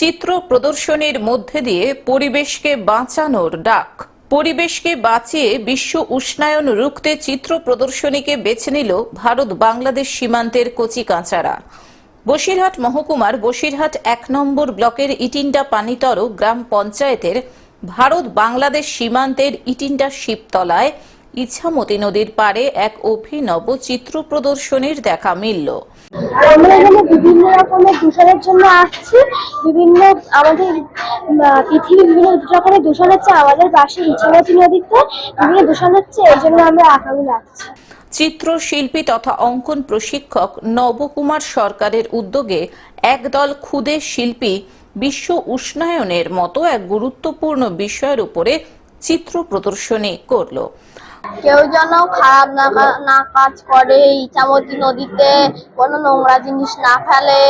চিত্র প্রদর্শনীর মধ্যে দিয়ে পরিবেশকে বাঁচানোর ডাক। পরিবেশকে বাঁচিয়ে বিশ্ব উষ্ণায়ন রুখতে চিত্র প্রদর্শনীকে বেছে নিল ভারত বাংলাদেশ সীমান্তের কচি কাঁচারা বসিরহাট মহকুমার বসিরহাট এক নম্বর ব্লকের ইটিন্ডা পানিতর গ্রাম পঞ্চায়েতের ভারত বাংলাদেশ সীমান্তের ইটিন্ডা শিবতলায় ইছামতি নদীর পাড়ে এক অভিনব চিত্র প্রদর্শনীর দেখা মিলল। বিভিন্ন রকমের দূষণের জন্য আসছি। বিভিন্ন আমাদের আহ, পৃথিবী বিভিন্ন রকমের দূষণ হচ্ছে আমাদের পাশে ইছামতি নদীতে বিভিন্ন দূষণ হচ্ছে এই জন্য আমরা আঁকাগুলো আঁকছি চিত্রশিল্পী তথা অঙ্কন প্রশিক্ষক নবকুমার সরকারের উদ্যোগে একদল ক্ষুদে শিল্পী বিশ্ব উষ্ণায়নের মতো এক গুরুত্বপূর্ণ বিষয়ের উপরে চিত্র প্রদর্শনী করল। কেউ যেন খারাপ না কাজ করে ইছামতি নদীতে কোনো নোংরা জিনিস না ফেলে,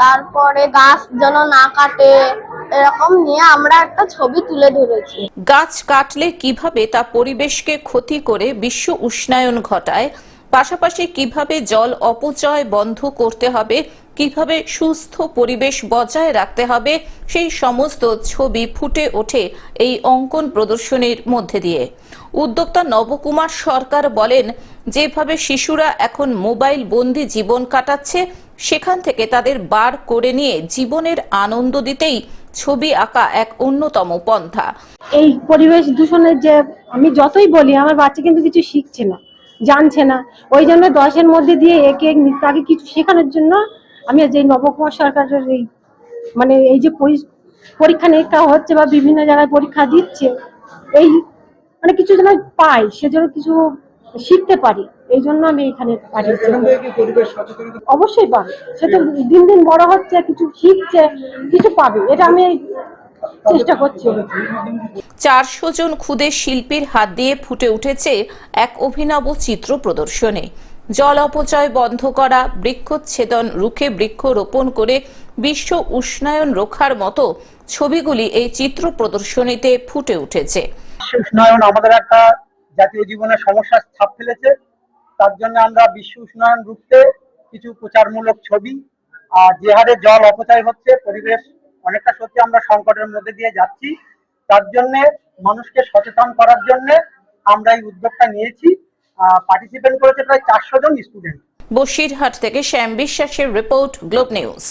তারপরে গাছ যেন না কাটে, এরকম নিয়ে আমরা একটা ছবি তুলে ধরেছি। গাছ কাটলে কীভাবে তা পরিবেশকে ক্ষতি করে বিশ্ব উষ্ণায়ন ঘটায়, পাশাপাশি কীভাবে জল অপচয় বন্ধ করতে হবে কীভাবে সুস্থ পরিবেশ বজায় রাখতে হবে, সেই সমস্ত ছবি ফুটে ওঠে এই অঙ্কন প্রদর্শনীর মধ্যে দিয়ে। উদ্যোক্তা নবকুমার সরকার বলেন, যেভাবে শিশুরা এখন মোবাইল বন্দি জীবন কাটাচ্ছে, সেখান থেকে তাদের বার করে নিয়ে জীবনের আনন্দ দিতেই ছবি আঁকা এক অন্যতম পন্থা। এই পরিবেশ দূষণের যে আমি যতই বলি, আমার বাচ্চা কিন্তু কিছু শিখছে না, জানছে না। ওই জন্য দশের মধ্যে দিয়ে একে তাকে কিছু শেখানোর জন্য আমি আজ এই নবকুমার সরকারের এই মানে এই যে পরি- পরীক্ষা নিরীক্ষা হচ্ছে বা বিভিন্ন জায়গায় পরীক্ষা দিচ্ছে এই মানে কিছু যেন পাই সেজন্য কিছু শিখতে পারি এই জন্য আমি এখানে পাঠিয়েছি। অবশ্যই পাবে। সে তো দিন দিন বড় হচ্ছে কিছু শিখছে কিছু পাবে এটা আমি চেষ্টা করছি। চারশো জন ক্ষুদে শিল্পীর হাত দিয়ে ফুটে উঠেছে এক অভিনব চিত্র প্রদর্শনী। জল অপচয় বন্ধ করা, বৃক্ষচ্ছেদন, রুখে বৃক্ষ রোপণ করে বিশ্ব উষ্ণায়ন রক্ষার মতো ছবিগুলি এই চিত্র প্রদর্শনীতে ফুটে উঠেছে। উষ্ণায়ন আমাদের একটা জাতীয় জীবনের সমস্যার ছাপ ফেলেছে। তার জন্য আমরা বিশ্ব উষ্ণায়ন রুখতে কিছু প্রচারমূলক ছবি আর যে হারে জল অপচয় হচ্ছে, পরিবেশ অনেকটা সত্যি আমরা সংকটের মধ্যে দিয়ে যাচ্ছি। তার জন্য মানুষকে সচেতন করার জন্য আমরা এই উদ্যোগটা নিয়েছি। পার্টিসিপেট করেছে প্রায় চারশো জন স্টুডেন্ট বসিরহাট থেকে শ্যাম বিশ্বাসের রিপোর্ট গ্লোব নিউজ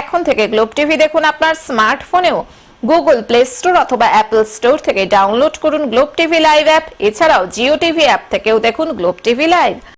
এখন থেকে গ্লোব টিভি দেখুন আপনার স্মার্টফোনেও গুগল প্লে স্টোর অথবা অ্যাপল স্টোর থেকে ডাউনলোড করুন গ্লোব টিভি লাইভ অ্যাপ এছাড়াও জিও টিভি অ্যাপ থেকেও দেখুন গ্লোব টিভি লাইভ